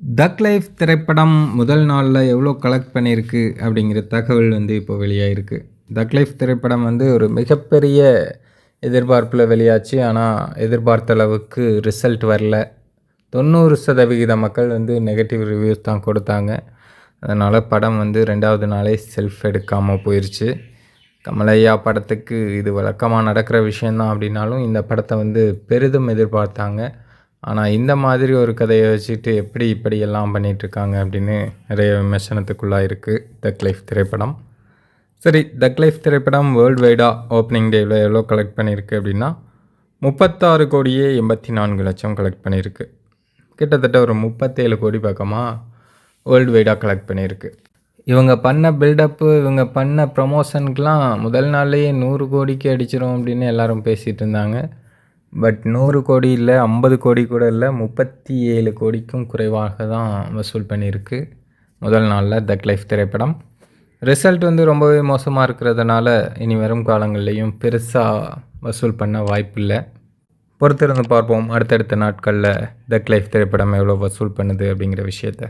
தக் லைஃப் திரைப்படம் முதல் நாளில் எவ்வளோ கலெக்ட் பண்ணியிருக்கு அப்படிங்கிற தகவல் வந்து இப்போ வெளியாகிருக்கு தக் லைஃப் திரைப்படம் வந்து ஒரு மிகப்பெரிய எதிர்பார்ப்பில் வெளியாச்சு. ஆனால் எதிர்பார்த்த அளவுக்கு ரிசல்ட் வரல. தொண்ணூறு சதவிகித மக்கள் வந்து நெகட்டிவ் ரிவ்யூஸ் தான் கொடுத்தாங்க. அதனால் படம் வந்து ரெண்டாவது நாளே செல்ஃப் எடுக்காமல் போயிடுச்சு கமலையா படத்துக்கு இது வழக்கமாக நடக்கிற விஷயந்தான் அப்படின்னாலும் இந்த படத்தை வந்து பெரிதும் எதிர்பார்த்தாங்க. ஆனால் இந்த மாதிரி ஒரு கதையை வச்சுட்டு எப்படி இப்படியெல்லாம் பண்ணிகிட்ருக்காங்க அப்படின்னு நிறைய விமர்சனத்துக்குள்ளாக இருக்குது தக் லைஃப் திரைப்படம். சரி தக் லைஃப் திரைப்படம் வேர்ல்டு வைடாக ஓப்பனிங் டேவில் எவ்வளோ கலெக்ட் பண்ணியிருக்கு அப்படின்னா முப்பத்தாறு கோடியே எண்பத்தி நான்கு லட்சம் கலெக்ட் பண்ணியிருக்கு. கிட்டத்தட்ட ஒரு முப்பத்தேழு கோடி பக்கமாக வேர்ல்டு வைடாக கலெக்ட் பண்ணியிருக்கு. இவங்க பண்ண பில்டப்பு இவங்க பண்ண ப்ரமோஷனுக்கெலாம் முதல் நாள்லேயே நூறு கோடிக்கு அடிச்சிடும் அப்படின்னு எல்லாரும் பேசிகிட்டு இருந்தாங்க. பட் நூறு கோடி இல்லை ஐம்பது கோடி கூட இல்லை முப்பத்தி ஏழு கோடிக்கும் குறைவாக தான் வசூல் பண்ணியிருக்கு. முதல் நாளில் தக் லைஃப் திரைப்படம். ரிசல்ட் வந்து ரொம்பவே மோசமாக இருக்கிறதுனால இனி வரும் காலங்கள்லேயும் பெருசாக வசூல் பண்ண வாய்ப்பில்லை. பொறுத்திருந்து பார்ப்போம் அடுத்தடுத்த நாட்களில் தக் லைஃப் திரைப்படம் எவ்வளோ வசூல் பண்ணுது அப்படிங்கிற விஷயத்தை.